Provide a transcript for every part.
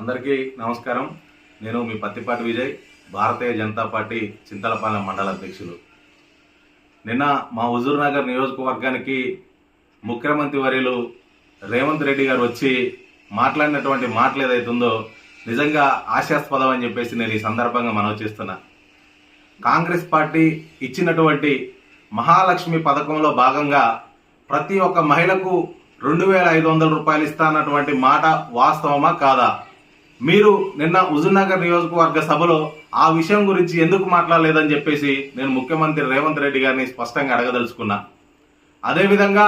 అందరికీ నమస్కారం. నేను మీ పత్తిపాటి విజయ్ భారతీయ జనతా పార్టీ చింతలపాలెం మండల అధ్యక్షులు. నిన్న మా హుజూర్ నగర్ నియోజకవర్గానికి ముఖ్యమంత్రి వర్యులు రేవంత్ రెడ్డి గారు వచ్చి మాట్లాడినటువంటి మాటలు ఏదైతుందో నిజంగా ఆశాస్పదం అని చెప్పేసి నేను ఈ సందర్భంగా మనవి చేస్తున్నా. కాంగ్రెస్ పార్టీ ఇచ్చినటువంటి మహాలక్ష్మి పథకంలో భాగంగా ప్రతి ఒక్క మహిళకు రెండు వేల ఐదు వందల రూపాయలు ఇస్తానటువంటి మాట వాస్తవమా కాదా? మీరు నిన్న హుజూర్నగర్ నియోజకవర్గ సభలో ఆ విషయం గురించి ఎందుకు మాట్లాడలేదని చెప్పేసి నేను ముఖ్యమంత్రి రేవంత్ రెడ్డి గారిని స్పష్టంగా అడగదలుచుకున్నా. అదేవిధంగా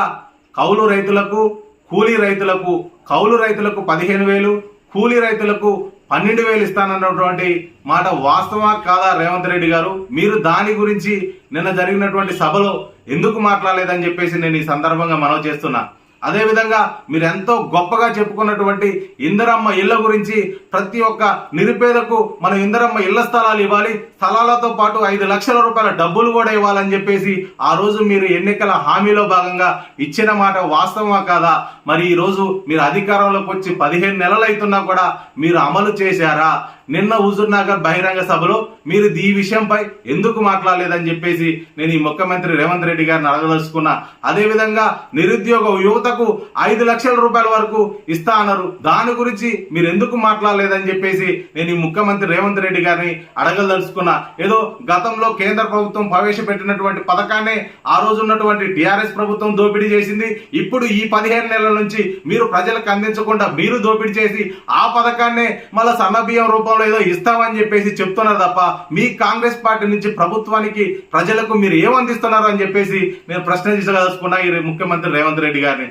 కౌలు రైతులకు కూలీ రైతులకు కౌలు రైతులకు పదిహేను వేలు కూలీ రైతులకు పన్నెండు వేలు ఇస్తానన్నటువంటి మాట వాస్తవా కాదా రేవంత్ రెడ్డి గారు? మీరు దాని గురించి నిన్న జరిగినటువంటి సభలో ఎందుకు మాట్లాడలేదని చెప్పేసి నేను ఈ సందర్భంగా మనవి చేస్తున్నా. అదేవిధంగా మీరు ఎంతో గొప్పగా చెప్పుకున్నటువంటి ఇందరమ్మ ఇళ్ళ గురించి ప్రతి ఒక్క నిరుపేదకు మనం ఇందరమ్మ ఇళ్ళ స్థలాలు ఇవ్వాలి. స్థలాలతో పాటు ఐదు లక్షల రూపాయల డబ్బులు కూడా ఇవ్వాలని చెప్పేసి ఆ రోజు మీరు ఎన్నికల హామీలో భాగంగా ఇచ్చిన మాట వాస్తవమా కాదా? మరి ఈరోజు మీరు అధికారంలోకి వచ్చి పదిహేను నెలలు అవుతున్నా కూడా మీరు అమలు చేశారా? నిన్న హుజూర్నగర్ బహిరంగ సభలో మీరు ఈ విషయంపై ఎందుకు మాట్లాడలేదని చెప్పేసి నేను ఈ ముఖ్యమంత్రి రేవంత్ రెడ్డి గారిని అడగదలుచుకున్నా. అదేవిధంగా నిరుద్యోగ యువతకు ఐదు లక్షల రూపాయల వరకు ఇస్తా అన్నారు. దాని గురించి మీరు ఎందుకు మాట్లాడలేదని చెప్పేసి నేను ఈ ముఖ్యమంత్రి రేవంత్ రెడ్డి గారిని అడగదలుచుకున్నా. ఏదో గతంలో కేంద్ర ప్రభుత్వం ప్రవేశపెట్టినటువంటి పథకాన్ని ఆ రోజు ఉన్నటువంటి టిఆర్ఎస్ ప్రభుత్వం దోపిడీ చేసింది. ఇప్పుడు ఈ పదిహేను నెలల నుంచి మీరు ప్రజలకు అందించకుండా మీరు దోపిడీ చేసి ఆ పథకాన్ని మళ్ళీ సన్నబియ్యం రూపంలో ఏదో ఇస్తామని చెప్పేసి చెప్తున్నారు తప్ప మీ కాంగ్రెస్ పార్టీ నుంచి ప్రభుత్వానికి ప్రజలకు మీరు ఏమందిస్తున్నారు అని చెప్పేసి నేను ప్రశ్నించదలుచుకున్నా ఈ ముఖ్యమంత్రి రేవంత్ రెడ్డి గారిని.